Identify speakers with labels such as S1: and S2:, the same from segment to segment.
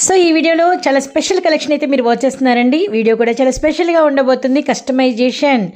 S1: So ఈ వీడియోలో చాలా స్పెషల్ కలెక్షన్ అయితే మీరు వాచ్ చేస్తున్నారండి. వీడియో కూడా చాలా స్పెషల్గా ఉండబోతుంది. కస్టమైజేషన్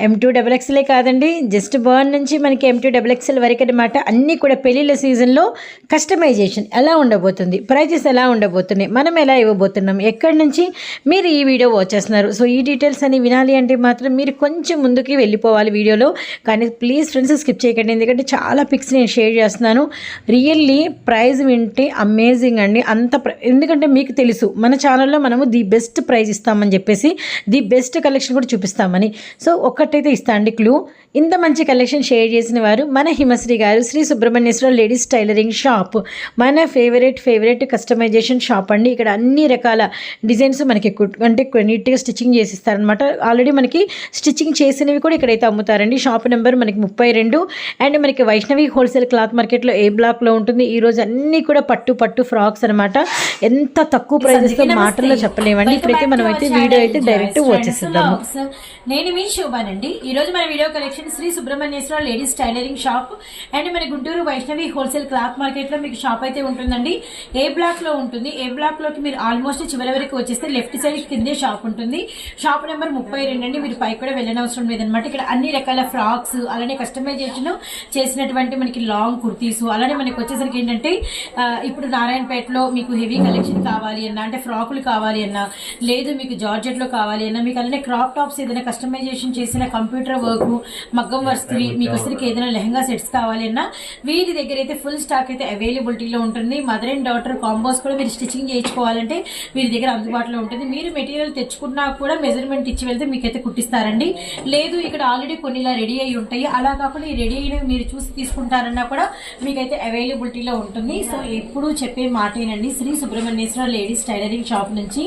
S1: ఎం టూ డబల్ కాదండి. జస్ట్ బర్న్ నుంచి మనకి ఎం టూ డబల్ ఎక్స్ఎల్ వరకు అనమాట అన్నీ కూడా పెళ్ళిళ్ళ సీజన్లో కస్టమైజేషన్ ఎలా ఉండబోతుంది? ప్రైజెస్ ఎలా ఉండబోతున్నాయి? మనం ఎలా ఇవ్వబోతున్నాం? ఎక్కడి నుంచి మీరు ఈ వీడియో వాచ్ చేస్తున్నారు? సో ఈ డీటెయిల్స్ అని వినాలి అంటే మాత్రం మీరు కొంచెం ముందుకి వెళ్ళిపోవాలి వీడియోలో. కానీ ప్లీజ్ ఫ్రెండ్స్ స్కిప్ చేయకండి. ఎందుకంటే చాలా పిక్స్ నేను షేర్ చేస్తున్నాను. రియల్లీ ప్రైజ్ వింటే అమేజింగ్ అండి. అంత ప్ర- ఎందుకంటే మీకు తెలుసు మన ఛానల్లో మనము ది బెస్ట్ ప్రైజ్ ఇస్తామని చెప్పేసి ది బెస్ట్ కలెక్షన్ కూడా చూపిస్తామని. సో ఒక్కటైతే ఇస్తా అండి క్లూ. ఇంత మంచి కలెక్షన్ షేర్ చేసిన వారు మన హిమశ్రీ గారు Sri Subrahmanyeswara ladies tailoring shop. మన ఫేవరెట్ ఫేవరెట్ కస్టమైజేషన్ షాప్ అండి. ఇక్కడ అన్ని రకాల డిజైన్స్ మనకి అంటే నీట్గా స్టిచ్చింగ్ చేసిస్తారనమాట ఆల్రెడీ మనకి స్టిచ్చింగ్ చేసినవి కూడా ఇక్కడైతే అమ్ముతారండి. షాప్ నెంబర్ మనకి ముప్పై రెండు. అండ్ మనకి వైష్ణవి హోల్సేల్ క్లాత్ మార్కెట్లో ఏ బ్లాక్లో ఉంటుంది? ఈ రోజు అన్నీ కూడా పట్టు పట్టు ఫ్రాక్స్ అనమాట ఎంత తక్కువ ప్రైజెస్తో మాటల్లో చెప్పలేమండి. ఇప్పుడైతే మనం అయితే వీడియో అయితే డైరెక్ట్ వచ్చేసిద్దాము
S2: నేను మీ శోభానండి. ఈ రోజు మన video collection Sri Subrahmanyeswara ladies tailoring shop and మన గుంటూరు వైష్ణవి హోల్సేల్ క్లాత్ మార్కెట్లో మీకు షాప్ అయితే ఉంటుందండి. ఏ బ్లాక్లో ఉంటుంది. ఏ బ్లాక్లోకి మీరు ఆల్మోస్ట్ చివరి వరకు వచ్చేస్తే లెఫ్ట్ సైడ్ కిందే షాప్ ఉంటుంది. షాప్ నెంబర్ ముప్పై రెండు అండి. మీరు పైకి కూడా వెళ్ళనవసరం లేదనమాట ఇక్కడ అన్ని రకాల ఫ్రాక్స్ అలానే కస్టమైజేషన్ చేసినటువంటి మనకి లాంగ్ కుర్తీస్ అలానే మనకి వచ్చేసరికి ఏంటంటే ఇప్పుడు నారాయణపేటలో మీకు హెవీ కలెక్షన్ కావాలి అన్నా అంటే ఫ్రాకులు కావాలి అన్నా లేదు మీకు జార్జెట్లో కావాలి అన్నా మీకు అలానే క్రాప్ టాప్స్ ఏదైనా కస్టమైజేషన్ చేసిన కంప్యూటర్ వర్క్ మగ్గం వర్స్త్రి మీకు వచ్చరికి ఏదైనా లెహంగా సెట్స్ కావాలి అన్నా వీరి దగ్గర అయితే ఫుల్ స్టాక్ అయితే అవైలబిలిటీలో ఉంటుంది. మదర్ అండ్ డాటర్ కాంబోస్ కూడా మీరు స్టిచ్చింగ్ చేయించుకోవాలంటే వీరి దగ్గర అందుబాటులో ఉంటుంది. మీరు మెటీరియల్ తెచ్చుకున్నా కూడా మెజర్మెంట్ ఇచ్చి వెళ్తే మీకైతే కుట్టిస్తారండి. లేదు ఇక్కడ ఆల్రెడీ కొన్ని ఇలా రెడీ అయి ఉంటాయి. అలా కాకుండా ఈ రెడీ అయినవి మీరు చూసి తీసుకుంటారన్నా కూడా మీకైతే అవైలబిలిటీలో ఉంటుంది. సో ఎప్పుడు చెప్పే మాటేనండి. Sri Subrahmanyeswara ladies tailoring shop నుంచి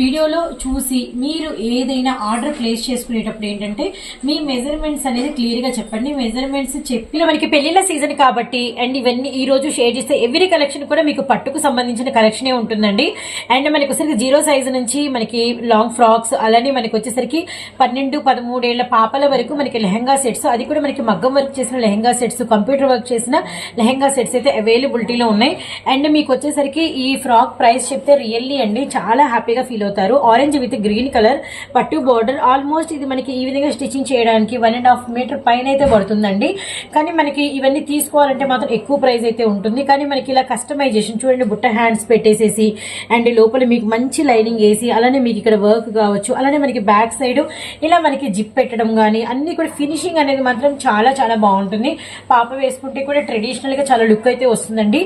S2: వీడియోలో చూసి మీరు ఏదైనా ఆర్డర్ ప్లేస్ చేసుకునేటప్పుడు ఏంటంటే మీ మెజర్మెంట్స్ అనేది క్లియర్గా చెప్పండి. మెజర్మెంట్స్ చెప్పి మనకి పెళ్ళిళ్ళ సీజన్ కాబట్టి అండ్ ఇవన్నీ ఈ రోజు షేర్ చేస్తే ఎవ్రీ కలెక్షన్ కూడా మీకు పట్టుకు సంబంధించిన కలెక్షనే ఉంటుందండి. అండ్ మనకి వచ్చేసరికి జీరో సైజ్ నుంచి మనకి లాంగ్ ఫ్రాక్స్ అలానే మనకి వచ్చేసరికి పన్నెండు పదమూడేళ్ళ పాపల వరకు మనకి లెహంగా సెట్స్ అది కూడా మనకి మగ్గం వర్క్ చేసిన లెహంగా సెట్స్ కంప్యూటర్ వర్క్ చేసిన లెహంగా సెట్స్ అయితే అవైలబిలిటీలో ఉన్నాయి. అండ్ మీకు వచ్చేసరికి ఈ ఫ్రాక్ ప్రైస్ ప్రైస్ చెప్తే రియల్లీ అండి. చాలా హ్యాపీగా ఫీల్ అవుతారు. ఆరెంజ్ విత్ గ్రీన్ కలర్ పట్టు బోర్డర్ ఆల్మోస్ట్ ఇది మనకి ఈ విధంగా స్టిచ్చింగ్ చేయడానికి వన్ అండ్ హాఫ్ మీటర్ పైన అయితే పడుతుందండి. కానీ మనకి ఇవన్నీ తీసుకోవాలంటే మాత్రం ఎక్కువ ప్రైస్ అయితే ఉంటుంది. కానీ మనకి ఇలా కస్టమైజేషన్ చూడండి బుట్ట హ్యాండ్స్ పెట్టేసేసి అండ్ లోపల మీకు మంచి లైనింగ్ వేసి అలానే మీకు ఇక్కడ వర్క్ కావచ్చు. అలానే మనకి బ్యాక్ సైడ్ ఇలా మనకి జిప్ పెట్టడం కానీ అన్ని కూడా ఫినిషింగ్ అనేది మాత్రం చాలా చాలా బాగుంటుంది. పాప వేసుకుంటే కూడా ట్రెడిషనల్గా చాలా లుక్ అయితే వస్తుందండి.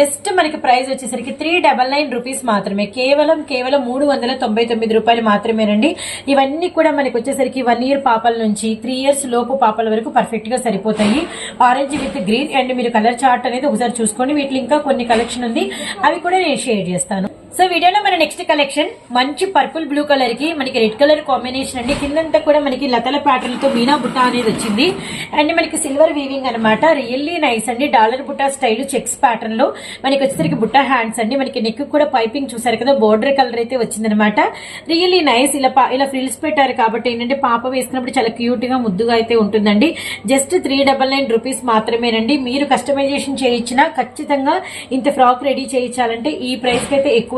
S2: జస్ట్ మనకి ప్రైస్ వచ్చేసరికి త్రీ డబల్ నైన్ రూపీస్ మాత్రమే. కేవలం కేవలం మూడు వందల తొంభై తొమ్మిది రూపాయలు మాత్రమేనండి. ఇవన్నీ కూడా మనకి వచ్చేసరికి వన్ ఇయర్ పాపల నుంచి త్రీ ఇయర్స్ లోపు పాపల వరకు పర్ఫెక్ట్గా సరిపోతాయి. ఆరెంజ్ విత్ గ్రీన్ అండ్ మీరు కలర్ చార్ట్ అనేది ఒకసారి చూసుకోండి. వీటిలో ఇంకా కొన్ని కలెక్షన్ ఉంది. అవి కూడా నేను షేర్ చేస్తాను. సో వీడియోలో మన నెక్స్ట్ కలెక్షన్ మంచి పర్పుల్ బ్లూ కలర్కి మనకి రెడ్ కలర్ కాంబినేషన్ అండి. కిందంతా కూడా మనకి లతల ప్యాటర్న్తో మీనా బుట్ట అనేది వచ్చింది. అండ్ మనకి సిల్వర్ వీవింగ్ అనమాట రియల్లీ నైస్ అండి. డాలర్ బుట్ట స్టైల్ చెక్స్ ప్యాటర్న్లో మనకి వచ్చేసరికి బుట్ట హ్యాండ్స్ అండి. మనకి నెక్ కూడా పైపింగ్ చూసారు కదా బోర్డర్ కలర్ అయితే వచ్చిందనమాట రియల్లీ నైస్ ఇలా పా- ఇలా ఫ్రిల్స్ పెట్టారు కాబట్టి ఏంటంటే పాప వేసుకున్నప్పుడు చాలా క్యూట్గా ముద్దుగా అయితే ఉంటుందండి. Just three double nine rupees మాత్రమేనండి. మీరు కస్టమైజేషన్ చేయించినా ఖచ్చితంగా ఇంత ఫ్రాక్ రెడీ చేయించాలంటే ఈ ప్రైస్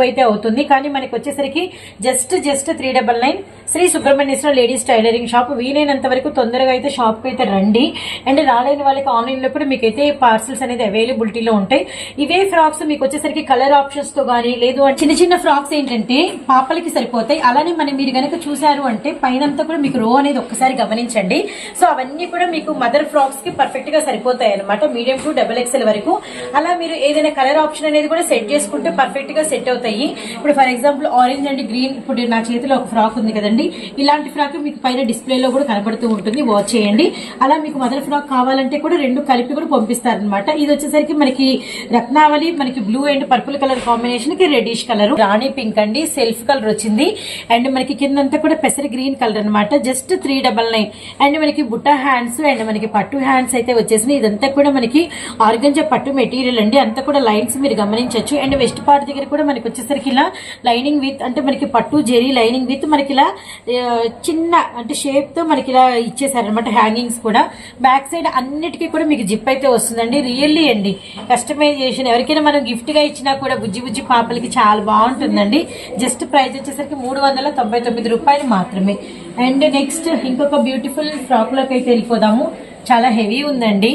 S2: అయితే అవుతుంది. కానీ మనకి వచ్చేసరికి just just three double nine Sri Subrahmanyeswara ladies tailoring shop. వీలైనంత వరకు తొందరగా అయితే షాప్కి అయితే రండి. అండ్ రాలేని వాళ్ళకి ఆన్లైన్లో కూడా మీకు అయితే పార్సల్స్ అనేది అవైలబిలిటీలో ఉంటాయి. ఇవే ఫ్రాక్స్ మీకు వచ్చేసరికి కలర్ ఆప్షన్స్తో లేదు చిన్న చిన్న ఫ్రాక్స్ ఏంటంటే పాపలకి సరిపోతాయి. అలానే మనం మీరు కనుక చూసారు అంటే పైనంతా కూడా మీకు రో అనేది ఒక్కసారి గమనించండి. సో అవన్నీ కూడా మీకు మదర్ ఫ్రాక్స్కి పర్ఫెక్ట్గా సరిపోతాయి అనమాట మీడియం టు డబల్ ఎక్స్ఎల్ వరకు. అలా మీరు ఏదైనా కలర్ ఆప్షన్ అనేది కూడా సెట్ చేసుకుంటే పర్ఫెక్ట్గా సెట్ అవుతాయి. ఇప్పుడు for example orange and green ఇప్పుడు నా చేతిలో ఒక ఫ్రాక్ ఉంది కదండి ఇలాంటి ఫ్రాక్ మీకు పైన డిస్ప్లేలో కూడా కనబడుతూ ఉంటుంది వాచ్ చేయండి. అలా మీకు మదర్ ఫ్రాక్ కావాలంటే కూడా రెండు కలిపి కూడా పంపిస్తారనమాట ఇది వచ్చేసరికి మనకి రత్నావళి మనకి బ్లూ అండ్ పర్పుల్ కలర్ కాంబినేషన్కి రెడిష్ కలర్ రాణి పింక్ అండి సెల్ఫ్ కలర్ వచ్చింది. అండ్ మనకి కిందంతా కూడా పెసర గ్రీన్ కలర్ అన్నమాట. Just three double nine and మనకి బుట్ట హ్యాండ్స్ అండ్ మనకి పట్టు హ్యాండ్స్ అయితే వచ్చేసినాయి. ఇదంతా కూడా మనకి ఆర్గంజా పట్టు మెటీరియల్ అండి. అంతా కూడా లైన్స్ మీరు గమనించవచ్చు అండ్ వెస్ట్ పార్ట్ దగ్గర కూడా మనకి వచ్చేసరికి ఇలా లైనింగ్ విత్ అంటే మనకి పట్టు జెరీ లైనింగ్ విత్ మనకి ఇలా చిన్న అంటే షేప్తో మనకి ఇలా ఇచ్చేసారనమాట హ్యాంగింగ్స్ కూడా. బ్యాక్ సైడ్ అన్నిటికీ కూడా మీకు జిప్ అయితే వస్తుందండి. రియల్లీ అండి. కస్టమైజేషన్ ఎవరికైనా మనం గిఫ్ట్గా ఇచ్చినా కూడా బుజ్జి బుజ్జి పాపలకి చాలా బాగుంటుందండి. జస్ట్ ప్రైస్ వచ్చేసరికి మూడు వందల తొంభై తొమ్మిది రూపాయలు మాత్రమే. అండ్ నెక్స్ట్ ఇంకొక బ్యూటిఫుల్ ఫ్రాక్లోకి అయితే వెళ్ళిపోదాము. చాలా హెవీ ఉందండి.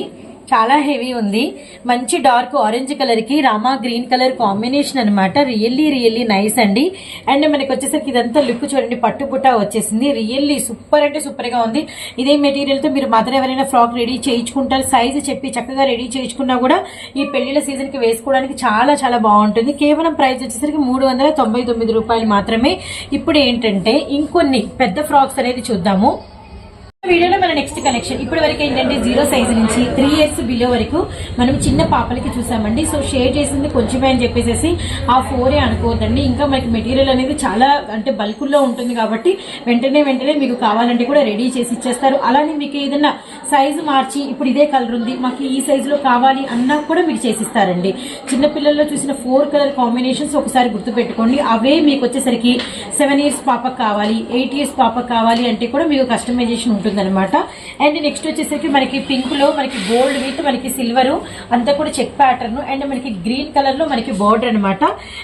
S2: చాలా హెవీ ఉంది. మంచి డార్క్ ఆరెంజ్ కలర్కి రామా గ్రీన్ కలర్ కాంబినేషన్ అనమాట రియల్లీ రియల్లీ నైస్ అండి. అండ్ మనకి వచ్చేసరికి ఇదంతా లుక్ చూడండి పట్టు పుట్ట వచ్చేసింది. రియల్లీ సూపర్ అంటే సూపర్గా ఉంది. ఇదే మెటీరియల్తో మీరు మదర్ ఎవరైనా ఫ్రాక్ రెడీ చేయించుకుంటారు. సైజ్ చెప్పి చక్కగా రెడీ చేయించుకున్నా కూడా ఈ పెళ్ళిళ్ళ సీజన్కి వేసుకోవడానికి చాలా చాలా బాగుంటుంది. కేవలం ప్రైస్ వచ్చేసరికి మూడు వందల తొంభై తొమ్మిది రూపాయలు మాత్రమే. ఇప్పుడు ఏంటంటే ఇంకొన్ని పెద్ద ఫ్రాక్స్ అనేది చూద్దాము. వీడియోలో మన నెక్స్ట్ కలెక్షన్ ఇప్పటి వరకు ఏంటంటే జీరో సైజ్ నుంచి త్రీ ఇయర్స్ బిలో వరకు మనం చిన్న పాపలకి చూసామండి. సో షేర్ చేసింది కొంచెమే అని చెప్పేసి ఆ ఫోరే అనుకోవద్దండి. ఇంకా మనకి మెటీరియల్ అనేది చాలా అంటే బల్కుల్లో ఉంటుంది కాబట్టి వెంటనే వెంటనే మీకు కావాలంటే కూడా రెడీ చేసి ఇచ్చేస్తారు. అలానే మీకు ఏదైనా సైజు మార్చి ఇప్పుడు ఇదే కలర్ ఉంది మాకు ఈ సైజులో కావాలి అన్నా కూడా మీకు చేసిస్తారండి. చిన్నపిల్లల్లో చూసిన ఫోర్ కలర్ కాంబినేషన్స్ ఒకసారి గుర్తుపెట్టుకోండి. అవే మీకు వచ్చేసరికి సెవెన్ ఇయర్స్ పాపకు కావాలి ఎయిట్ ఇయర్స్ పాపకు కావాలి అంటే కూడా మీకు కస్టమైజేషన్ ఉంటుంది. ఉంటుందన్నమాట. అండ్ నెక్స్ట్ వచ్చేసరికి మనకి పింక్లో మనకి గోల్డ్ విత్ మనకి సిల్వర్ అంతా కూడా చెక్ ప్యాటర్న్ అండ్ మనకి గ్రీన్ కలర్లో మనకి బోర్డర్ అనమాట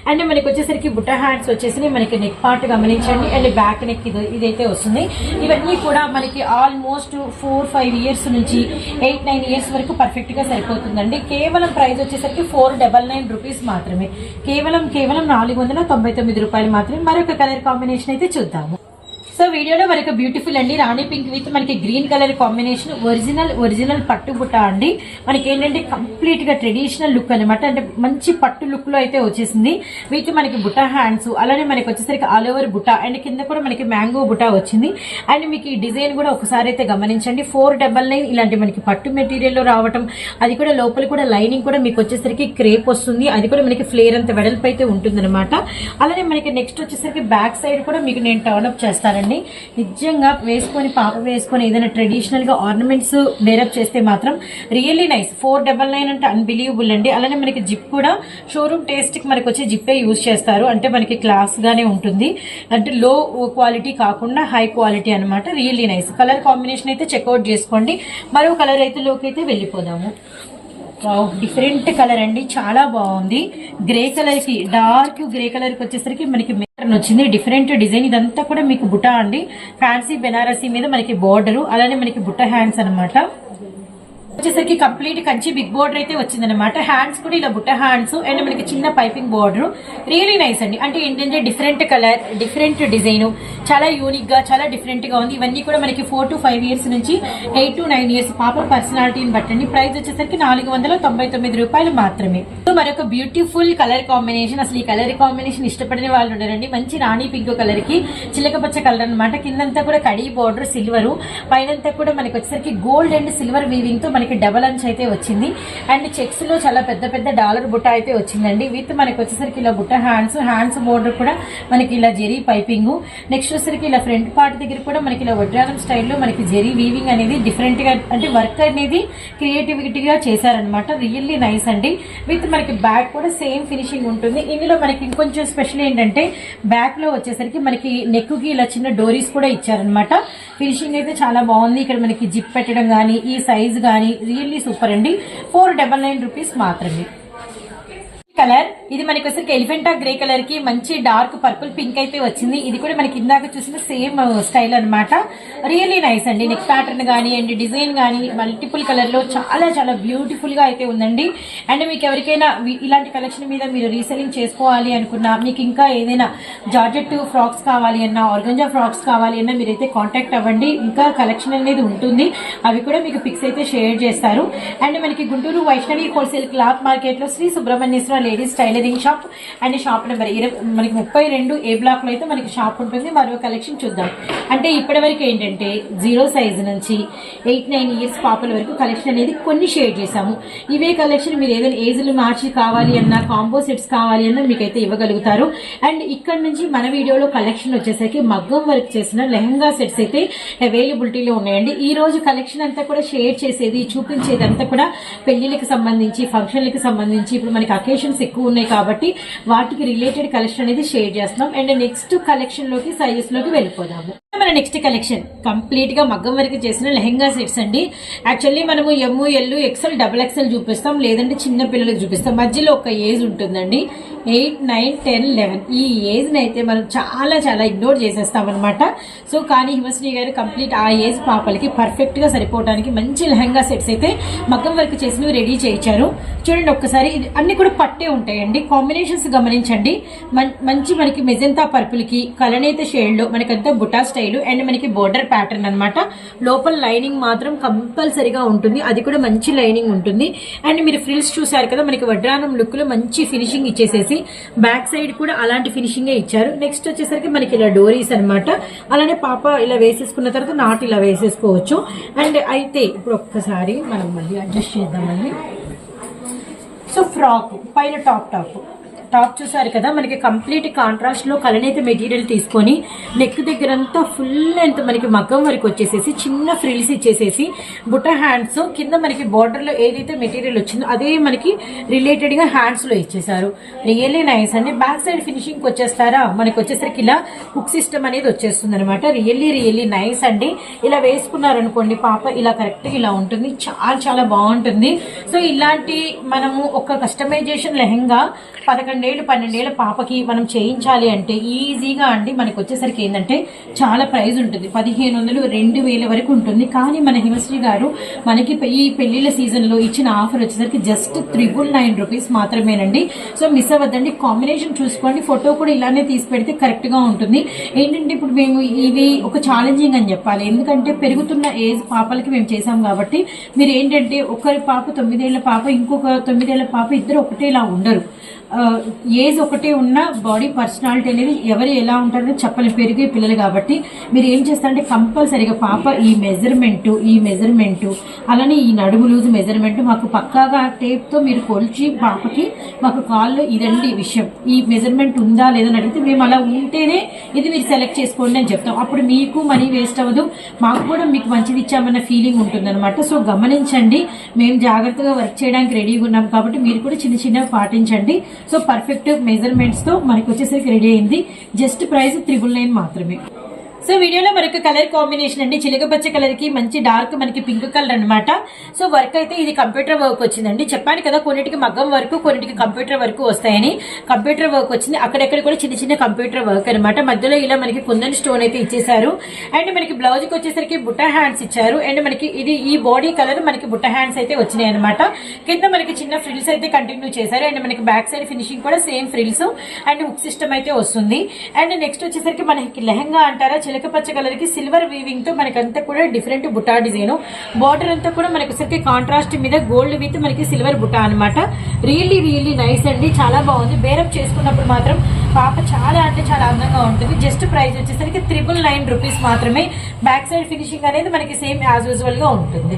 S2: అండ్ మనకి వచ్చేసరికి బుట్ట హ్యాండ్స్ వచ్చేసి మనకి నెక్ పార్ట్ గమనించండి. అండ్ బ్యాక్ నెక్ ఇది ఇదైతే వస్తుంది. ఇవన్నీ కూడా మనకి ఆల్మోస్ట్ ఫోర్ ఫైవ్ ఇయర్స్ నుంచి ఎయిట్ నైన్ ఇయర్స్ వరకు పర్ఫెక్ట్గా సరిపోతుందండి. కేవలం ప్రైస్ వచ్చేసరికి ఫోర్ డబల్ నైన్ రూపీస్ మాత్రమే. కేవలం కేవలం నాలుగు వందల తొంభై తొమ్మిది రూపాయలు మాత్రమే. మరొక కలర్ కాంబినేషన్ అయితే చూద్దాము. సో వీడియోలో మనకి బ్యూటిఫుల్ అండి. రాణి పింక్ విత్ మనకి green colour combination original original పట్టు బుట్ట అండి. మనకి ఏంటంటే కంప్లీట్గా ట్రెడిషనల్ లుక్ అనమాట అంటే మంచి పట్టు లుక్లో అయితే వచ్చేసింది. విత్ మనకి బుట్ట హ్యాండ్స్ అలానే మనకి వచ్చేసరికి ఆల్ ఓవర్ బుట్ట అండ్ కింద కూడా మనకి మ్యాంగో బుట్ట వచ్చింది. అండ్ మీకు ఈ డిజైన్ కూడా ఒకసారి అయితే గమనించండి. ఫోర్ డబల్ నైన్ ఇలాంటి మనకి పట్టు మెటీరియల్లో రావటం అది కూడా లోపల కూడా లైనింగ్ కూడా మీకు వచ్చేసరికి క్రేప్ వస్తుంది. అది కూడా మనకి ఫ్లేర్ అంత వెడల్పు అయితే ఉంటుంది అలానే మనకి నెక్స్ట్ వచ్చేసరికి బ్యాక్ సైడ్ కూడా మీకు నేను టర్న్ అప్ చేస్తానండి. నిజంగా వేసుకొని పాప వేసుకొని ఏదైనా ట్రెడిషనల్గా ఆర్నమెంట్స్ వేరప్ చేస్తే మాత్రం really nice four double nine అంటే అన్బిలీవబుల్ అండి. అలానే మనకి జిప్ కూడా షోరూమ్ టేస్ట్ మనకు వచ్చే జిప్పే యూజ్ చేస్తారు. అంటే మనకి క్లాస్గానే ఉంటుంది. అంటే లో క్వాలిటీ కాకుండా హై క్వాలిటీ అన్నమాట. రియల్లీ నైస్ కలర్ కాంబినేషన్ అయితే చెక్అవుట్ చేసుకోండి. మరో కలర్ అయితే లోకి అయితే వెళ్ళిపోదాము. వావ్ డిఫరెంట్ కలర్ అండి. చాలా బాగుంది. గ్రే కలర్కి డార్క్ గ్రే కలర్కి వచ్చేసరికి మనకి మెటర్న్ వచ్చింది డిఫరెంట్ డిజైన్ ఇదంతా కూడా మీకు బుట్ట అండి. ఫ్యాన్సీ బెనారసీ మీద మనకి బోర్డర్ అలానే మనకి బుట్ట హ్యాండ్స్ అన్నమాట. వచ్చేసరికి కంప్లీట్ కంచి బిగ్ బోర్డర్ అయితే వచ్చిందనమాట హ్యాండ్స్ కూడా ఇలా బుట్ట హ్యాండ్స్ అండ్ మనకి చిన్న పైపింగ్ బోర్డర్ రియలీ నైస్ అండి. అంటే ఏంటంటే డిఫరెంట్ కలర్ డిఫరెంట్ డిజైన్ చాలా యూనిక్గా చాలా డిఫరెంట్గా ఉంది. ఇవన్నీ కూడా మనకి ఫోర్ టు ఫైవ్ ఇయర్స్ నుంచి ఎయిట్ టు నైన్ ఇయర్స్ పాప పర్సనాలిటీని బట్టండి. ప్రైస్ వచ్చేసరికి నాలుగు వందల తొంభై తొమ్మిది రూపాయలు మాత్రమే. మరొక బ్యూటిఫుల్ కలర్ కాంబినేషన్ అసలు ఈ కలర్ కాంబినేషన్ ఇష్టపడిన వాళ్ళు ఉండరండి. మంచి రాణి పింక్ కలర్కి చిలక పచ్చ కలర్ అనమాట కిందంతా కూడా కడి బోర్డర్ సిల్వర్ పైనంతా కూడా మనకి వచ్చేసరికి గోల్డ్ అండ్ సిల్వర్ వీవింగ్తో మనకి డబల్ అంచ్ అయితే వచ్చింది. అండ్ చెక్స్లో చాలా పెద్ద పెద్ద డాలర్ బుట్ట అయితే వచ్చిందండి. విత్ మనకి వచ్చేసరికి ఇలా బుట్ట హ్యాండ్స్ హ్యాండ్స్ బోర్డర్ కూడా మనకి ఇలా జెరీ పైపింగ్ నెక్స్ట్ వచ్చేసరికి ఇలా ఫ్రంట్ పార్ట్ దగ్గర కూడా మనకి ఇలా వడ్రాలం స్టైల్లో మనకి జెరీ వీవింగ్ అనేది డిఫరెంట్గా అంటే వర్క్ అనేది క్రియేటివిటీగా చేశారనమాట రియల్లీ నైస్ అండి. విత్ మనకి బ్యాక్ కూడా సేమ్ ఫినిషింగ్ ఉంటుంది. ఇందులో మనకి ఇంకొంచెం స్పెషల్ ఏంటంటే బ్యాక్లో వచ్చేసరికి మనకి నెక్కి ఇలా చిన్న డోరీస్ కూడా ఇచ్చారనమాట ఫినిషింగ్ అయితే చాలా బాగుంది. ఇక్కడ మనకి జిప్ పెట్టడం కానీ ఈ సైజ్ కానీ రియల్లీ సూపర్ అండి. ఫోర్ డబల్ నైన్ రూపీస్ మాత్రమే. కలర్. ఇది మనకి వచ్చరికి ఎలిఫెంటా గ్రే కలర్కి మంచి డార్క్ పర్పుల్ పింక్ అయితే వచ్చింది. ఇది కూడా మనకి ఇందాక చూసిన సేమ్ స్టైల్ అన్నమాట. రియల్లీ నైస్ అండి. నెక్ ప్యాటర్న్ కానీ అండ్ డిజైన్ కానీ మల్టిపుల్ కలర్లో చాలా చాలా బ్యూటిఫుల్గా అయితే ఉందండి. అండ్ మీకు ఎవరికైనా ఇలాంటి కలెక్షన్ మీద మీరు రీసెలింగ్ చేసుకోవాలి అనుకున్నా మీకు ఇంకా ఏదైనా జార్జెట్ ఫ్రాక్స్ కావాలి అన్నా ఆర్గంజా ఫ్రాక్స్ కావాలి అన్నా మీరైతే కాంటాక్ట్ అవ్వండి. ఇంకా కలెక్షన్ అనేది ఉంటుంది. అవి కూడా మీకు పిక్స్ అయితే షేర్ చేస్తారు. అండ్ మనకి గుంటూరు వైష్ణవి హోల్సేల్ క్లాత్ మార్కెట్లో Sri Subrahmanyeswara ladies tailoring shop and shop number ఇరవై మనకి ముప్పై రెండు ఏ బ్లాక్లో అయితే మనకి షాప్ ఉంటుంది మరో కలెక్షన్ చూద్దాం. అంటే ఇప్పటి వరకు ఏంటంటే జీరో సైజ్ నుంచి ఎయిట్ నైన్ ఇయర్స్ పాపల వరకు కలెక్షన్ అనేది కొన్ని షేర్ చేశాము. ఇవే కలెక్షన్ మీరు ఏదైనా ఏజ్లు మార్చి కావాలి అన్నా కాంబో సెట్స్ కావాలి అన్నా మీకైతే ఇవ్వగలుగుతారు. అండ్ ఇక్కడ నుంచి మన వీడియోలో కలెక్షన్ వచ్చేసరికి మగ్గం వర్క్ చేసిన లెహంగా సెట్స్ అయితే అవైలబిలిటీలో ఉన్నాయండి. ఈ రోజు కలెక్షన్ అంతా కూడా షేర్ చేసేది చూపించేది అంతా కూడా పెళ్ళిళ్ళకి సంబంధించి ఫంక్షన్లకి సంబంధించి ఇప్పుడు మనకి అకేషన్ కలెక్షన్స్ ఎక్కువ ఉన్నాయి కాబట్టి వాటికి రిలేటెడ్ కలెక్షన్ అనేది షేర్ చేస్తున్నాం. అండ్ నెక్స్ట్ కలెక్షన్లోకి సైజెస్లోకి వెళ్ళిపోదాము. మన నెక్స్ట్ కలెక్షన్ కంప్లీట్గా మగ్గం వరకు చేసిన లెహెంగా సెట్స్ అండి. యాక్చువల్లీ మనము M L XL double XL చూపిస్తాం. లేదంటే చిన్న పిల్లలకు చూపిస్తాం. మధ్యలో ఒక ఏజ్ ఉంటుందండి. ఎయిట్ నైన్ టెన్ లెవెన్ ఈ ఏజ్ని అయితే మనం చాలా చాలా ఇగ్నోర్ చేసేస్తాం అనమాట సో కానీ హిమశ్రీ గారు కంప్లీట్ ఆ ఏజ్ పాపలకి పర్ఫెక్ట్గా సరిపోవడానికి మంచి లెహంగా సెట్స్ అయితే మగ్గం వర్క్ చేసినవి రెడీ చేయించారు. చూడండి ఒక్కసారి అన్ని కూడా పట్టే ఉంటాయండి. కాంబినేషన్స్ గమనించండి. మం- మంచి మనకి మెజంతా పర్పుల్కి కలనేత షేడ్లో మనకంతా బుటా స్టైల్ అండ్ మనకి బోర్డర్ ప్యాటర్న్ అనమాట లోపల లైనింగ్ మాత్రం కంపల్సరీగా ఉంటుంది. అది కూడా మంచి లైనింగ్ ఉంటుంది. అండ్ మీరు ఫ్రిల్స్ చూసారు కదా మనకి వడ్రానం లుక్లో మంచి ఫినిషింగ్ ఇచ్చేసేసి బ్యాక్ సైడ్ కూడా అలాంటి ఫినిషింగ్ ఇచ్చారు. నెక్స్ట్ వచ్చేసరికి మనకి ఇలా డోరీస్ అనమాట అలానే పాప ఇలా వేసేసుకున్న తర్వాత నాట్ ఇలా వేసేసుకోవచ్చు. అండ్ అయితే ఇప్పుడు ఒక్కసారి మనం మళ్ళీ అడ్జస్ట్ చేద్దామండి. సో ఫ్రాక్ పైన టాప్ టాప్. టాప్ చూసారు కదా మనకి కంప్లీట్ కాంట్రాస్ట్లో కలనేత మెటీరియల్ తీసుకొని నెక్ దగ్గర అంతా ఫుల్ ఎంత మనకి మగ్గం వరకు వచ్చేసేసి చిన్న ఫ్రిల్స్ ఇచ్చేసేసి బుట్ట హ్యాండ్స్ కింద మనకి బార్డర్లో ఏదైతే మెటీరియల్ వచ్చిందో అదే మనకి రిలేటెడ్గా హ్యాండ్స్లో ఇచ్చేసారు రియల్లీ నైస్ అండి. బ్యాక్ సైడ్ ఫినిషింగ్ వచ్చేస్తారా? మనకి వచ్చేసరికి ఇలా హుక్ సిస్టమ్ అనేది వచ్చేస్తుంది అనమాట రియల్లీ రియల్లీ నైస్ అండి. ఇలా వేసుకున్నారనుకోండి పాప ఇలా కరెక్ట్గా ఇలా ఉంటుంది. చాలా చాలా బాగుంటుంది. సో ఇలాంటి మనము ఒక కస్టమైజేషన్ లెహంగా పదకొండేళ్ళు పన్నెండేళ్ళ పాపకి మనం చేయించాలి అంటే ఈజీగా అండి. మనకి వచ్చేసరికి ఏంటంటే చాలా ప్రైజ్ ఉంటుంది. పదిహేను వందలు రెండు వేల వరకు ఉంటుంది. కానీ మన హిమశ్రీ గారు మనకి ఈ పెళ్ళిళ్ళ సీజన్లో ఇచ్చిన ఆఫర్ వచ్చేసరికి జస్ట్ త్రిబుల్ నైన్ రూపీస్ మాత్రమేనండి. సో మిస్ అవ్వద్దండి. కాంబినేషన్ చూసుకోండి. ఫోటో కూడా ఇలానే తీసి పెడితే కరెక్ట్గా ఉంటుంది. ఏంటంటే ఇప్పుడు మేము ఇవి ఒక ఛాలెంజింగ్ అని చెప్పాలి. ఎందుకంటే పెరుగుతున్న ఏజ్ పాపలకి మేము చేసాం కాబట్టి మీరు ఏంటంటే ఒకరి పాప తొమ్మిదేళ్ళ పాప ఇంకొక తొమ్మిదేళ్ళ పాప ఇద్దరు ఒకటేలా ఉండరు. ఏజ్ ఒకటే ఉన్న బాడీ పర్సనాలిటీ అనేది ఎవరు ఎలా ఉంటారో చెప్పని పెరిగే పిల్లలు కాబట్టి మీరు ఏం చేస్తారంటే కంపల్సరీగా పాప ఈ మెజర్మెంట్ ఈ మెజర్మెంటు అలానే ఈ నడుము లూజ్ మెజర్మెంట్ మాకు పక్కాగా టేప్తో మీరు కొలిచి పాపకి మాకు కాల్లో ఇదండి విషయం. ఈ మెజర్మెంట్ ఉందా లేదని అడిగితే మేము అలా ఉంటేనే ఇది మీరు సెలెక్ట్ చేసుకోండి అని చెప్తాం. అప్పుడు మీకు మనీ వేస్ట్ అవ్వదు. మాకు కూడా మీకు మంచిది ఇచ్చామన్న ఫీలింగ్ ఉంటుందన్నమాట. సో గమనించండి. మేము జాగ్రత్తగా వర్క్ చేయడానికి రెడీగా ఉన్నాం కాబట్టి మీరు కూడా చిన్న చిన్నవి పాటించండి. సో పర్ఫెక్ట్ మెజర్మెంట్స్తో మనకి వచ్చేసరికి రెడీ అయింది. జస్ట్ ప్రైస్ త్రిబుల్ నైన్ మాత్రమే. సో వీడియోలో మరొక కలర్ కాంబినేషన్ అండి. చిలకపచ్చ కలర్కి మంచి డార్క్ మనకి పింక్ కలర్ అనమాట సో వర్క్ అయితే ఇది కంప్యూటర్ వర్క్ వచ్చిందండి. చెప్పాను కదా కొన్నిటికి మగ్గం వర్క్ కొన్నిటికి కంప్యూటర్ వర్క్ వస్తాయని. కంప్యూటర్ వర్క్ వచ్చింది. అక్కడెక్కడ కూడా చిన్న చిన్న కంప్యూటర్ వర్క్ అన్నమాట. మధ్యలో ఇలా మనకి కుందని స్టోన్ అయితే ఇచ్చేసారు అండ్ మనకి బ్లౌజ్కి వచ్చేసరికి బుట్ట హ్యాండ్స్ ఇచ్చారు. అండ్ మనకి ఇది ఈ బాడీ కలర్ మనకి బుట్ట హ్యాండ్స్ అయితే వచ్చినాయి అనమాట కింద మనకి చిన్న ఫ్రిల్స్ అయితే కంటిన్యూ చేశారు. అండ్ మనకి బ్యాక్ సైడ్ ఫినిషింగ్ కూడా same frills and hook system అయితే వస్తుంది. అండ్ నెక్స్ట్ వచ్చేసరికి మనకి లెహంగా అంటారా చిలక పచ్చ కలర్కి సిల్వర్ వీవింగ్తో మనకంతా కూడా డిఫరెంట్ బుటా డిజైన్. బార్డర్ అంతా కూడా మనకు వచ్చేసరికి కాంట్రాస్ట్ మీద గోల్డ్ విత్ మనకి సిల్వర్ బుటా అనమాట రియల్లీ రియల్లీ నైస్ అండి. చాలా బాగుంది. బేరం చేసుకున్నప్పుడు మాత్రం పాప చాలా అంటే చాలా అందంగా ఉంటుంది. జస్ట్ ప్రైస్ వచ్చేసరికి త్రిబుల్ నైన్ రూపీస్ మాత్రమే. బ్యాక్ సైడ్ ఫినిషింగ్ అనేది మనకి సేమ్ యాజ్ యూజువల్గా ఉంటుంది.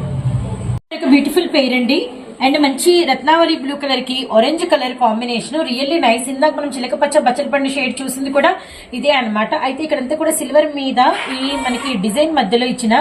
S2: బ్యూటిఫుల్ పేర్ అండి. అండ్ మంచి రత్నావళి బ్లూ కలర్కి orange colour combination really nice ఇందాక మనం చిలక పచ్చ బచ్చల పండు షేడ్ చూసింది కూడా ఇదే అన్నమాట. అయితే ఇక్కడంతా కూడా సిల్వర్ మీద ఈ మనకి డిజైన్ మధ్యలో ఇచ్చిన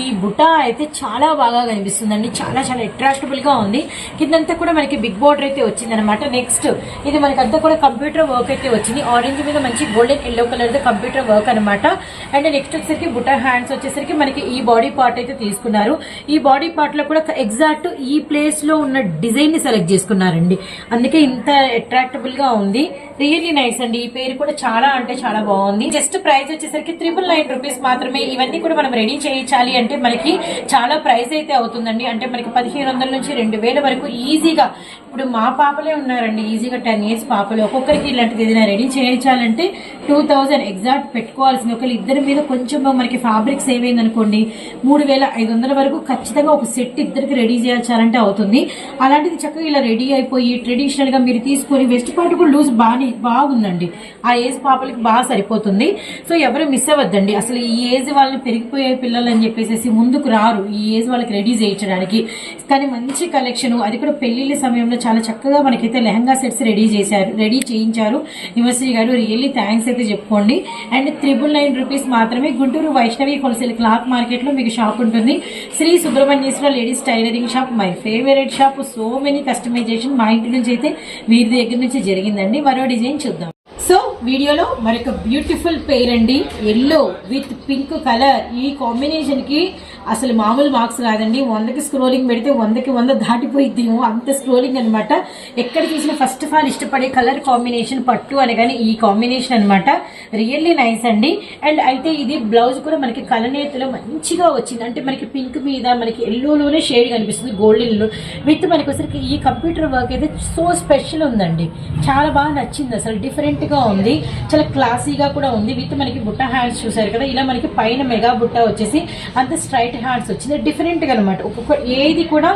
S2: ఈ బుటా అయితే చాలా బాగా కనిపిస్తుందండి. చాలా చాలా అట్రాక్టబుల్గా ఉంది. కిందంతా కూడా మనకి బిగ్ బోర్డర్ అయితే వచ్చింది అనమాట నెక్స్ట్ ఇది మనకంతా కూడా కంప్యూటర్ వర్క్ అయితే వచ్చింది. ఆరెంజ్ మీద మంచి golden yellow colour computer work అనమాట అండ్ నెక్స్ట్ వచ్చేసరికి బుటా హ్యాండ్స్ వచ్చేసరికి మనకి ఈ బాడీ పార్ట్ అయితే తీసుకున్నారు. ఈ బాడీ పార్ట్లో కూడా ఎగ్జాక్ట్ ఈ ప్లేస్లో ఉన్న డిజైన్ని సెలెక్ట్ చేసుకున్నారండి. అందుకే ఇంత అట్రాక్టబుల్గా ఉంది. రియల్లీ నైస్ అండి. ఈ పేరు కూడా చాలా అంటే చాలా బాగుంది. జస్ట్ ప్రైస్ వచ్చేసరికి త్రిబుల్ నైన్ రూపీస్ మాత్రమే. ఇవన్నీ కూడా మనం రెడీ చేయించాలి అంటే మనకి చాలా ప్రైస్ అయితే అవుతుందండి. అంటే మనకి పదిహేను వందల నుంచి రెండు వేల వరకు ఈజీగా ఇప్పుడు మా పాపలే ఉన్నారండి. ఈజీగా టెన్ ఇయర్స్ పాపలు. ఒక్కొక్కరికి ఇలాంటిది ఏదైనా రెడీ చేయించాలంటే టూ థౌజండ్ ఎగ్జాక్ట్ పెట్టుకోవాల్సింది. ఒకళ్ళు ఇద్దరి మీద కొంచెం మనకి ఫ్యాబ్రిక్స్ ఏమైంది అనుకోండి మూడు వేల ఐదు వందల వరకు ఖచ్చితంగా ఒక సెట్ ఇద్దరికి రెడీ చేయాలంటే అవుతుంది. అలాంటిది చక్కగా ఇలా రెడీ అయిపోయి ట్రెడిషనల్గా మీరు తీసుకొని వెస్ట్ పార్ట్ కూడా లూజ్ బాగానే బాగా బాగుందండి. ఆ ఏజ్ పాపలకి బాగా సరిపోతుంది. సో ఎవరు మిస్ అవ్వద్దండి. అసలు ఈ ఏజ్ వాళ్ళని పెరిగిపోయే పిల్లలు అని చెప్పేసి ముందుకు రారు ఈ ఏజ్ వాళ్ళకి రెడీ చేయించడానికి. కానీ మంచి కలెక్షన్ అది కూడా పెళ్ళిళ్ళ సమయంలో చాలా చక్కగా మనకైతే లెహంగా సెట్స్ రెడీ చేశారు రెడీ చేయించారు. నిమశ్రీ గారు రియల్లీ థ్యాంక్స్ అయితే చెప్పుకోండి. అండ్ త్రిబుల్ నైన్ రూపీస్ మాత్రమే గుంటూరు వైష్ణవి హోల్సేల్ క్లాత్ మార్కెట్లో మీకు షాప్ ఉంటుంది. Sri Subrahmanyeswara ladies tailoring shop my favourite shop. So many customization మా ఇంటి నుంచి అయితే వీరి దగ్గర నుంచి జరిగిందండి. మరో డిజైన్ చూద్దాం. సో వీడియోలో మరొక బ్యూటిఫుల్ పేర్ అండి ఎల్లో విత్ పింక్ కలర్ ఈ కాంబినేషన్కి అసలు మామూలు మార్క్స్ కాదండి వందకి స్క్రోలింగ్ పెడితే వందకి వంద దాటిపోయిద్దేమో అంత స్క్రోలింగ్ అన్నమాట. ఎక్కడ చూసినా ఫస్ట్ ఆఫ్ ఆల్ ఇష్టపడే కలర్ కాంబినేషన్ పట్టు అనగానే ఈ కాంబినేషన్ అనమాట రియల్లీ నైస్ అండి. అండ్ అయితే ఇది బ్లౌజ్ కూడా మనకి కలనేతలో మంచిగా వచ్చింది. అంటే మనకి పింక్ మీద మనకి ఎల్లోలోనే షేడ్ కనిపిస్తుంది. గోల్డెన్లో విత్ మనకి వచ్చరికి ఈ కంప్యూటర్ వర్క్ అయితే సో స్పెషల్ ఉందండి. చాలా బాగా నచ్చింది. అసలు డిఫరెంట్గా ఉంది. చాలా క్లాసీగా కూడా ఉంది. విత్ మనకి బుట్ట హ్యాండ్స్ చూసారు కదా ఇలా మనకి పైన మెగా బుట్ట వచ్చేసి అంత స్ట్రైట్ హ్యాండ్స్ వచ్చింది. డిఫరెంట్గా అనమాట ఒక్కొక్క ఏది కూడా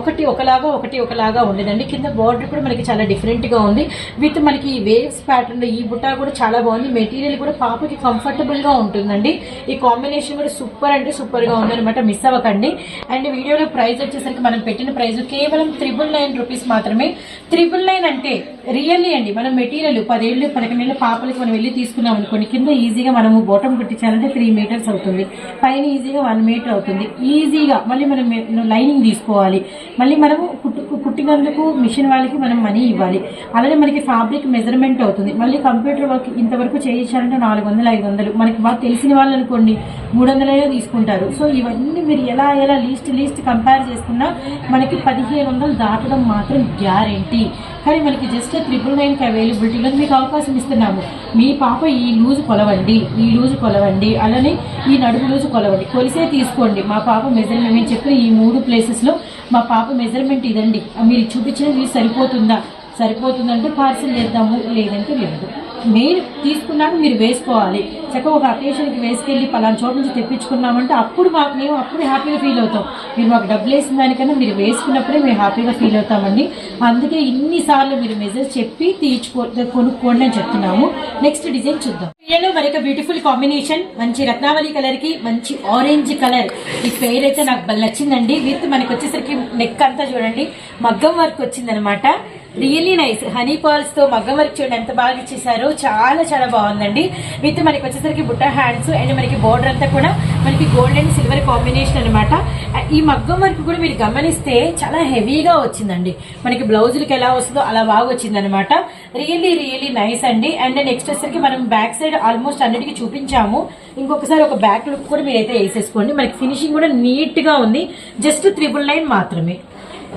S2: ఒకటి ఒకలాగా ఒకటి ఒకలాగా ఉండేదండి. కింద బార్డర్ కూడా మనకి చాలా డిఫరెంట్గా ఉంది. విత్ మనకి వేవ్స్ ప్యాటర్న్లో ఈ బుట్ట కూడా చాలా బాగుంది. మెటీరియల్ కూడా పాపకి కంఫర్టబుల్గా ఉంటుందండి. ఈ కాంబినేషన్ కూడా సూపర్ అంటే సూపర్గా ఉందన్నమాట మిస్ అవ్వకండి. అండ్ వీడియోలో ప్రైస్ వచ్చేసరికి మనం పెట్టిన ప్రైస్ కేవలం త్రిబుల్ నైన్ రూపీస్ మాత్రమే. త్రిబుల్ నైన్ అంటే రియల్లీ అండి మనం మెటీరియల్ పదేళ్ళు పదకొండేళ్ళు పాపలకి మనం వెళ్ళి తీసుకున్నాం అనుకోండి కింద ఈజీగా మనము బోటం కుట్టించాలంటే త్రీ మీటర్స్ అవుతుంది. పైన ఈజీగా వన్ మీటర్ అవుతుంది. ఈజీగా మళ్ళీ మనం లైనింగ్ తీసుకోవాలి. మళ్ళీ మనము కుట్టు కుట్టినందుకు మిషన్ వాళ్ళకి మనం మనీ ఇవ్వాలి. అలాగే మనకి ఫ్యాబ్రిక్ మెజర్మెంట్ అవుతుంది. మళ్ళీ కంప్యూటర్ వర్క్ ఇంతవరకు చేయించాలంటే నాలుగు వందలు ఐదు వందలు. మనకి బాగా తెలిసిన వాళ్ళు అనుకోండి మూడు వందలైనా తీసుకుంటారు. సో ఇవన్నీ మీరు ఎలా ఎలా లీస్ట్ లీస్ట్ కంపేర్ చేసుకున్నా మనకి పదిహేను వందలు దాటడం మాత్రం గ్యారెంటీ కానీ మనకి జస్ట్ ట్రిపుల్ నైన్కి అవైలబిలిటీలో మీకు అవకాశం ఇస్తున్నాము. మీ పాప ఈ లూజ్ కొలవండి ఈ లూజ్ కొలవండి అలానే ఈ నడుము లూజ్ కొలవండి. కొలిసే తీసుకోండి. మా పాప మెజర్మెంట్ చెప్పిన ఈ మూడు ప్లేసెస్లో మా పాప మెజర్మెంట్ ఇదండి. మీరు చూపించినది సరిపోతుందా? సరిపోతుందంటే పార్సిల్ చేద్దాము లేదంటే లేదు. మీరు తీసుకున్నాక మీరు వేసుకోవాలి. చక్కగా ఒక అకేషన్కి వేసుకెళ్ళి పలానా చోట నుంచి తెప్పించుకున్నామంటే అప్పుడు మాకు మేము అప్పుడు హ్యాపీగా ఫీల్ అవుతాం. మీరు మాకు డబ్బులు వేసిన దానికన్నా మీరు వేసుకున్నప్పుడే మేము హ్యాపీగా ఫీల్ అవుతామండి. అందుకే ఇన్నిసార్లు మీరు మెసేజ్ చెప్పి తీర్చుకో కొనుక్కోండి అని చెప్తున్నాము. నెక్స్ట్ డిజైన్ చూద్దాం. వీడియోలో మరొక బ్యూటిఫుల్ కాంబినేషన్ మంచి రత్నావళి కలర్కి మంచి ఆరెంజ్ కలర్ ఈ పేరు అయితే నాకు నచ్చిందండి. విత్ మనకి వచ్చేసరికి నెక్ అంతా చూడండి. మగ్గం వర్క్ వచ్చిందనమాట. రియల్లీ నైస్ హనీ పాల్స్తో మగ్గం వర్క్ చూడండి. ఎంత బాగా ఇచ్చేసారో. చాలా చాలా బాగుందండి. విత్ మనకి వచ్చేసరికి బుట్ట హ్యాండ్స్ అండ్ మనకి బోర్డర్ అంతా కూడా మనకి గోల్డ్ అండ్ సిల్వర్ కాంబినేషన్ అనమాట ఈ మగ్గం వర్క్ కూడా మీరు గమనిస్తే చాలా హెవీగా వచ్చిందండి. మనకి బ్లౌజులకి ఎలా వస్తుందో అలా బాగా వచ్చింది అనమాట రియల్లీ రియల్లీ నైస్ అండి అండ్ నెక్స్ట్ వచ్చేసరికి మనం బ్యాక్ సైడ్ ఆల్మోస్ట్ అన్నిటికీ చూపించాము. ఇంకొకసారి ఒక బ్యాక్ లుక్ కూడా మీరైతే వేసేసుకోండి. మనకి ఫినిషింగ్ కూడా నీట్గా ఉంది. జస్ట్ త్రిబుల్ నైన్ మాత్రమే.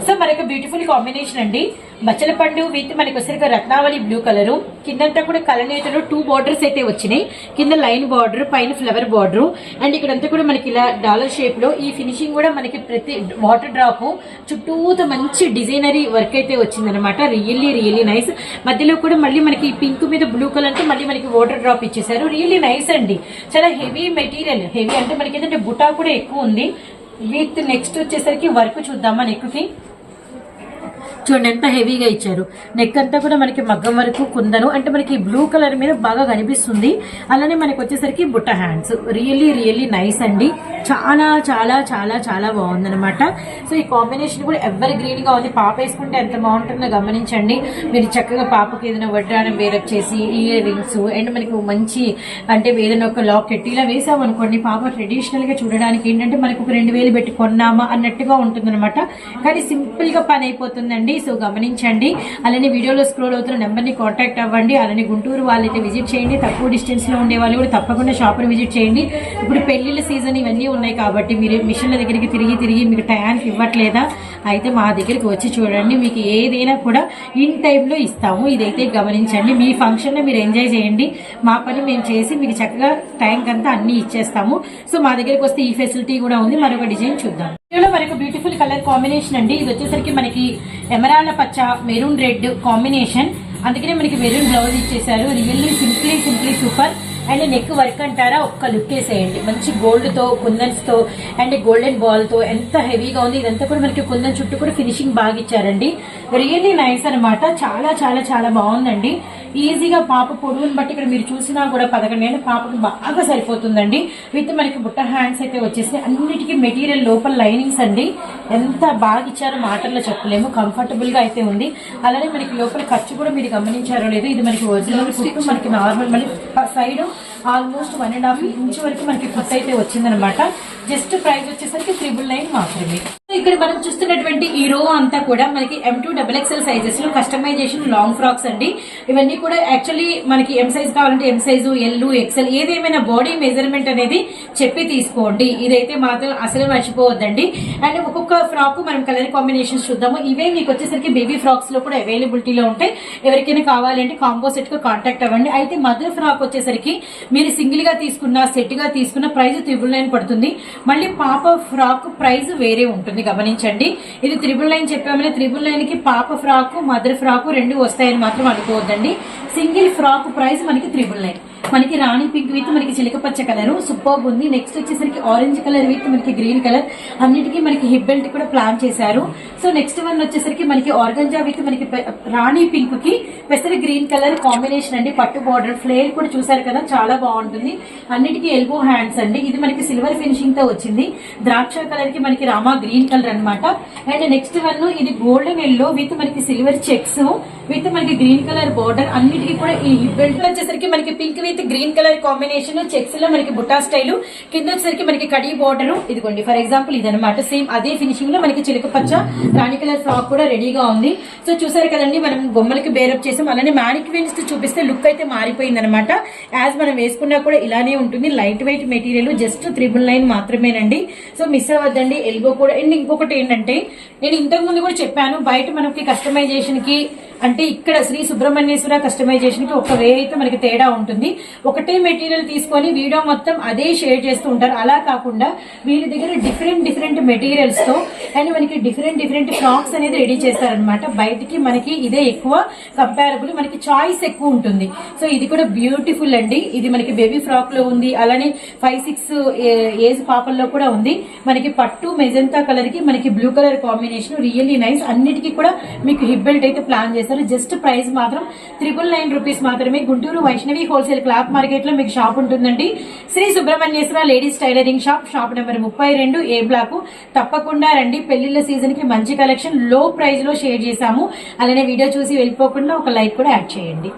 S2: సో మనకు బ్యూటిఫుల్ కాంబినేషన్ అండి. బచ్చల పండు విత్ మనకి వచ్చరికి రత్నావళి బ్లూ కలర్ కిందంతా కూడా కలనేతలో టూ బార్డర్స్ అయితే వచ్చినాయి. కింద లైన్ బార్డర్ పైన ఫ్లవర్ బార్డర్ అండ్ ఇక్కడంతా కూడా మనకి ఇలా డాలర్ షేప్లో ఈ ఫినిషింగ్ కూడా మనకి ప్రతి వాటర్ డ్రాప్ చుట్టూత మంచి డిజైనరీ వర్క్ అయితే వచ్చిందనమాట రియల్లీ రియల్లీ నైస్ మధ్యలో కూడా మళ్ళీ మనకి పింక్ మీద బ్లూ కలర్తో మళ్ళీ మనకి వాటర్ డ్రాప్ ఇచ్చేసారు. రియల్లీ నైస్ అండి. చాలా హెవీ మెటీరియల్ హెవీ అంటే మనకి ఏంటంటే బుటా కూడా ఎక్కువ ఉంది. విత్ నెక్స్ట్ వచ్చేసరికి వర్క్ చూద్దామా నెక్కి చూడండి ఎంత హెవీగా ఇచ్చారు. నెక్ అంతా కూడా మనకి మగ్గం వరకు కుందను అంటే మనకి బ్లూ కలర్ మీద బాగా కనిపిస్తుంది. అలానే మనకి వచ్చేసరికి బుట్ట హ్యాండ్స్ రియల్లీ రియల్లీ నైస్ అండి. చాలా చాలా చాలా చాలా బాగుందనమాట సో ఈ కాంబినేషన్ కూడా ఎవరి గ్రీన్గా ఉంది. పాప వేసుకుంటే ఎంత బాగుంటుందో గమనించండి. మీరు చక్కగా పాపకి ఏదైనా వడ్డానం వేరప్ చేసి ఇయర్ రింగ్స్ అండ్ మనకి మంచి అంటే ఏదైనా ఒక లాకెట్ ఇలా వేసామనుకోండి పాప ట్రెడిషనల్గా చూడడానికి ఏంటంటే మనకు ఒక రెండు వేలు పెట్టి కొన్నామా అన్నట్టుగా ఉంటుందన్నమాట. కానీ సింపుల్గా పని అయిపోతుందండి. సో గమనించండి. అలానే వీడియోలో స్క్రోల్ అవుతున్న నెంబర్ని కాంటాక్ట్ అవ్వండి. అలానే గుంటూరు వాళ్ళైతే విజిట్ చేయండి. తక్కువ డిస్టెన్స్లో ఉండే వాళ్ళు కూడా తప్పకుండా షాప్ని విజిట్ చేయండి. ఇప్పుడు పెళ్ళిళ్ళ సీజన్ ఇవన్నీ ఉన్నాయి కాబట్టి మీరు మిషన్ల దగ్గరికి తిరిగి తిరిగి మీకు టయానికి ఇవ్వట్లేదా? అయితే మా దగ్గరికి వచ్చి చూడండి. మీకు ఏదైనా కూడా ఇన్ టైంలో ఇస్తాము. ఇదైతే గమనించండి. మీ ఫంక్షన్లో మీరు ఎంజాయ్ చేయండి. మా పని మేము చేసి మీకు చక్కగా టైంకి అంతా అన్నీ ఇచ్చేస్తాము. సో మా దగ్గరికి వస్తే ఈ ఫెసిలిటీ కూడా ఉంది. మరొక డిజైన్ చూద్దాం. ఇందులో మనకు బ్యూటిఫుల్ కలర్ కాంబినేషన్ అండి. ఇది వచ్చేసరికి మనకి ఎమరాల పచ్చ మెరూన్ రెడ్ కాంబినేషన్. అందుకనే మనకి మెరూన్ బ్లౌజ్ ఇచ్చేసారు really simply simply super and neck work అంటారా? ఒక్క లుక్ వేసేయండి మంచి గోల్డ్తో కుందన్స్తో అండ్ గోల్డెన్ బాల్తో ఎంత హెవీగా ఉంది. ఇదంతా కూడా మనకి కుందన్ చుట్టూ కూడా ఫినిషింగ్ బాగా ఇచ్చారండి. రియల్లీ నైస్ అన్నమాట. చాలా చాలా చాలా బాగుందండి. ఈజీగా పాప పొడవుని బట్టి ఇక్కడ మీరు చూసినా కూడా పదకొండేళ్ళ పాపకు బాగా సరిపోతుందండి. విత్ మనకి బుట్ట హ్యాండ్స్ అయితే వచ్చేసి అన్నిటికీ మెటీరియల్ లోపల లైనింగ్స్ అండి. ఎంత బాగా ఇచ్చారో మాటల్లో చెప్పలేము. కంఫర్టబుల్గా అయితే ఉంది. అలానే మనకి లోపల ఖర్చు కూడా మీరు గమనించారో లేదు ఇది మనకి ఒరిజినల్ కుట్టు మనకి నార్మల్ మళ్ళీ side almost one and half inch వరకు మనకి కుట్ అయితే వచ్చిందనమాట. జస్ట్ ప్రైస్ వచ్చేసరికి త్రిబుల్ నైన్ మాత్రమే. ఇక్కడ మనం చూస్తున్నటువంటి ఈ రో అంతా కూడా మనకి ఎం టూ డబల్ ఎక్స్ఎల్ సైజెస్లో కస్టమైజేషన్ లాంగ్ ఫ్రాక్స్ అండి. ఇవన్నీ కూడా యాక్చువల్లీ మనకి ఎం సైజ్ కావాలంటే ఎం సైజు ఎల్ ఎక్స్ఎల్ ఏదేమైనా బాడీ మెజర్మెంట్ అనేది చెప్పి తీసుకోండి. ఇదైతే మాత్రం అసలు మర్చిపోవద్దండి. అండ్ ఒక్కొక్క ఫ్రాక్ మనం కలర్ కాంబినేషన్స్ చూద్దాము. ఇవే మీకు వచ్చేసరికి బేబీ ఫ్రాక్స్లో కూడా అవైలబిలిటీలో ఉంటాయి. ఎవరికైనా కావాలంటే కాంబో సెట్కు కాంటాక్ట్ అవ్వండి. అయితే మదర్ ఫ్రాక్ వచ్చేసరికి మీరు సింగిల్గా తీసుకున్న సెట్గా తీసుకున్న ప్రైస్ త్రిబుల్ నైన్ పడుతుంది. మళ్ళీ పాప ఫ్రాక్ ప్రైస్ వేరే ఉంటుంది. గమనించండి. ఇది త్రిబుల్ నైన్ చెప్పామని త్రిబుల్ లైన్కి పాప ఫ్రాక్ మదర్ ఫ్రాక్ రెండు వస్తాయని మాత్రం అనుకోవద్దండి. సింగిల్ ఫ్రాక్ ప్రైస్ మనకి త్రిబుల్ నైన్. మనకి రాణి పింక్ విత్ మనకి చిలక పచ్చ కలర్ సూపర్ ఉంది. నెక్స్ట్ వచ్చేసరికి ఆరెంజ్ కలర్ విత్ మనకి గ్రీన్ కలర్. అన్నిటికీ మనకి హిప్ బెల్ట్ కూడా ప్లాన్ చేశారు. సో నెక్స్ట్ వన్ వచ్చేసరికి మనకి ఆర్గంజా విత్ మనకి రాణి పింక్కి పెసరి గ్రీన్ కలర్ కాంబినేషన్ అండి. పట్టు బార్డర్ ఫ్లేర్ కూడా చూసారు కదా చాలా బాగుంటుంది. అన్నిటికీ ఎల్బో హ్యాండ్స్ అండి. ఇది మనకి సిల్వర్ ఫినిషింగ్తో వచ్చింది. ద్రాక్ష కలర్కి మనకి రామా గ్రీన్ కలర్ అన్నమాట. అండ్ నెక్స్ట్ వన్ ఇది గోల్డెన్ ఎల్లో విత్ మనకి సిల్వర్ చెక్స్ విత్ మనకి గ్రీన్ కలర్ బార్డర్ అన్నిటికీ కూడా ఈ బెల్ట్ వచ్చేసరికి మనకి pink with green colour combination చెక్స్లో మనకి బుట్టా స్టైల్ కింద వచ్చేసరికి మనకి కడీ బోర్డర్. ఇదిగోండి ఫర్ ఎగ్జాంపుల్ ఇదనమాట సేమ్ అదే ఫినిషింగ్లో మనకి చిలుక పచ్చ రాణి కలర్ ఫ్రాక్ కూడా రెడీగా ఉంది. సో చూసారు కదండి మనం బొమ్మలకి బేరప్ చేసాం. అలానే మ్యానిక్వీన్స్ చూపిస్తే లుక్ అయితే మారిపోయింది అనమాట యాజ్ మనం వేసుకున్నా కూడా ఇలానే ఉంటుంది. Light weight material just triple nine మాత్రమేనండి. సో మిస్ అవ్వద్దండి. ఎల్బో కూడా అండ్ ఇంకొకటి ఏంటంటే నేను ఇంతకు ముందు కూడా చెప్పాను బయట మనకి కస్టమైజేషన్కి అంటే ఇక్కడ శ్రీ సుబ్రహ్మణ్యేశ్వర కస్టమైజేషన్కి ఒక వే అయితే మనకి తేడా ఉంటుంది. ఒకటే మెటీరియల్ తీసుకొని వీడియో మొత్తం అదే షేర్ చేస్తూ ఉంటారు. అలా కాకుండా వీళ్ళ దగ్గర డిఫరెంట్ డిఫరెంట్ మెటీరియల్స్తో అండ్ మనకి డిఫరెంట్ డిఫరెంట్ ఫ్రాక్స్ అనేది రెడీ చేస్తారనమాట బయటికి మనకి ఇదే ఎక్కువ కంపారబుల్ మనకి చాయిస్ ఎక్కువ ఉంటుంది. సో ఇది కూడా బ్యూటిఫుల్ అండి. ఇది మనకి బేబీ ఫ్రాక్లో ఉంది. అలానే ఫైవ్ సిక్స్ ఏజ్ పాపల్లో కూడా ఉంది. మనకి పట్టు మెజంతా కలర్కి మనకి blue colour combination really nice. అన్నిటికీ కూడా మీకు హిప్ బెల్ట్ అయితే ప్లాన్ చేశారు జస్ట్ ప్రైస్ మాత్రం త్రిబుల్ నైన్ రూపీస్ మాత్రమే. గుంటూరు వైష్ణవి హోల్సేల్ క్లాత్ మార్కెట్లో మీకు షాప్ ఉంటుందండి. Shri Subrahmanyeshwara ladies tailoring shop shop number ముప్పై రెండు ఏ బ్లాక్. తప్పకుండా రండి పెళ్ళిళ్ళ సీజన్కి మంచి కలెక్షన్లో ప్రైస్లో షేర్ చేశాము. అలానే వీడియో చూసి వెళ్ళిపోకుండా ఒక లైక్ కూడా యాడ్ చేయండి.